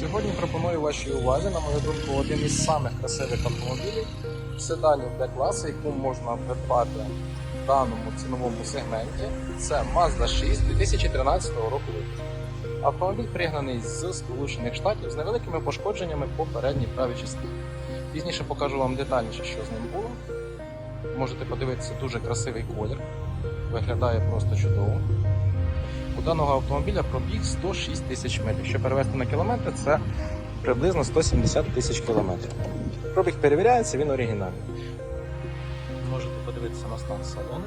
Сьогодні пропоную вашій увазі, на мою думку, один із самих красивих автомобілів седанів Б-класу, яку можна придбати в даному ціновому сегменті. Це Mazda 6 2013 року. Автомобіль пригнаний з Сполучених Штатів з невеликими пошкодженнями по передній правій частині. Пізніше покажу вам детальніше, що з ним було. Можете подивитися дуже красивий колір, виглядає просто чудово. У даного автомобіля пробіг 106 тисяч миль. Якщо перевести на кілометри, це приблизно 170 тисяч кілометрів. Пробіг перевіряється, він оригінальний. Можете подивитися на стан салону.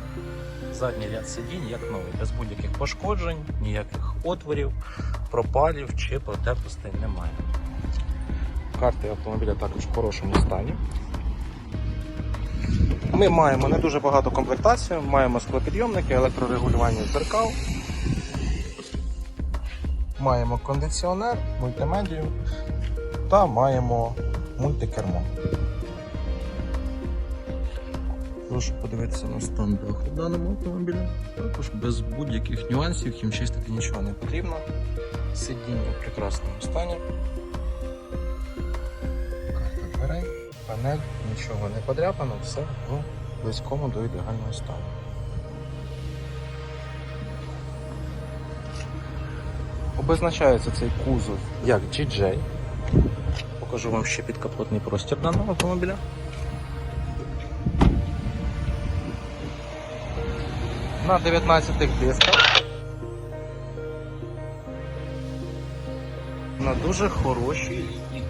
Задній ряд сидінь, як новий, без будь-яких пошкоджень, ніяких отворів, пропалів чи протертостей немає. Карти автомобіля також в хорошому стані. Ми маємо не дуже багато комплектацій, маємо склопідйомники, електрорегулювання дзеркал, маємо кондиціонер, мультимедію та маємо мультикермо. Прошу подивитися на стан даху даному автомобілі. Також без будь-яких нюансів, хімчистити нічого не потрібно. Сидіння в прекрасному стані. Карта дверей, панель, нічого не подряпано, все в близькому до ідеального стану. Обозначається цей кузов як GJ. Покажу вам ще підкапотний простір даного автомобіля. На 19 дисках. На дуже хорошій лінії.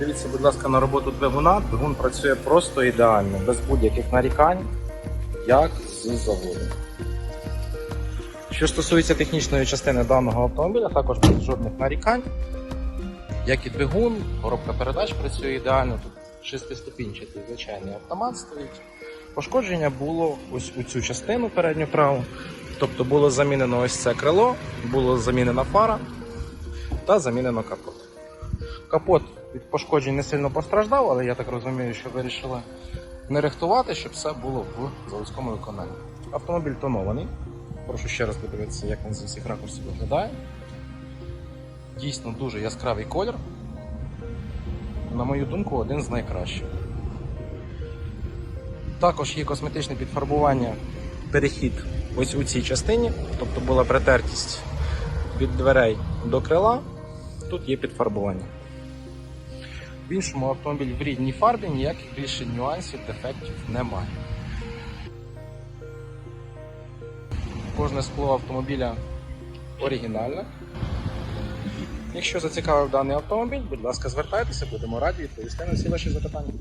Подивіться, будь ласка, на роботу двигуна. Двигун працює просто ідеально, без будь-яких нарікань, як з заводу. Що стосується технічної частини даного автомобіля, також без жодних нарікань. Як і двигун, коробка передач працює ідеально. Тут шестиступінчатий звичайний автомат стоїть. Пошкодження було ось у цю частину передню праву. Тобто було замінено ось це крило, було замінена фара та замінено капот. Капот від пошкоджень не сильно постраждав, але я так розумію, що вирішили не рихтувати, щоб все було в заводському виконанні. Автомобіль тонований. Прошу ще раз подивитися, як він з усіх ракурсів виглядає. Дійсно дуже яскравий колір. На мою думку, один з найкращих. Також є косметичне підфарбування, перехід ось у цій частині, тобто була притертість від дверей до крила. Тут є підфарбування. В іншому автомобіль в рідній фарбі ніяких більше нюансів, дефектів немає. Кожне скло автомобіля оригінальне. Якщо зацікавив даний автомобіль, будь ласка, звертайтеся, будемо раді відповісти на всі ваші запитання.